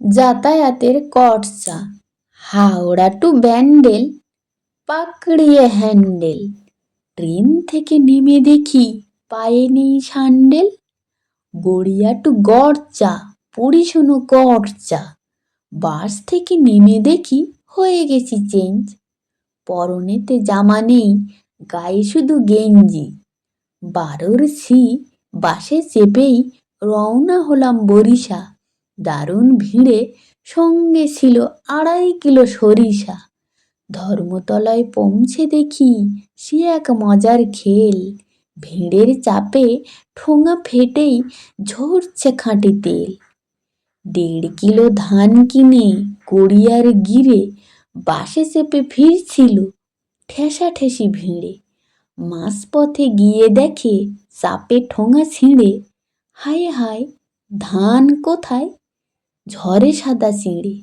যাতায়াতের কর্সা হাওড়া টু ব্যান্ডেল, পাকড়িয়ে হ্যান্ডেল। ট্রেন থেকে নেমে দেখি পায়ে নেই সান্ডেল গড়িয়া টু গড়চা পড়ি শোনো বাস থেকে নেমে দেখি হয়ে গেছি চেঞ্জ পরনেতে জামা নেই, গায়ে শুধু গেঞ্জি। বারোর সি বাসে চেপেই রওনা হলাম বরিশা। দারুণ ভিড়ে সঙ্গে ছিল আড়াই কিলো সরিষা। ধর্মতলায় পৌঁছে দেখি সে এক মজার খেল। ভিড়ের চাপে ঠোঙা ফেটেই ঝরছে খাঁটি তেল। দেড় কিলো ধান কিনে গড়িয়ার গিরে বাসে চেপে ফিরছিল ঠেসাঠেসি ভিড়ে। মাঝপথে গিয়ে দেখে চাপে ঠোঙা ছিঁড়ে। হায় হায়, ধান কোথায়? ঝরে সাদা চিঁড়ে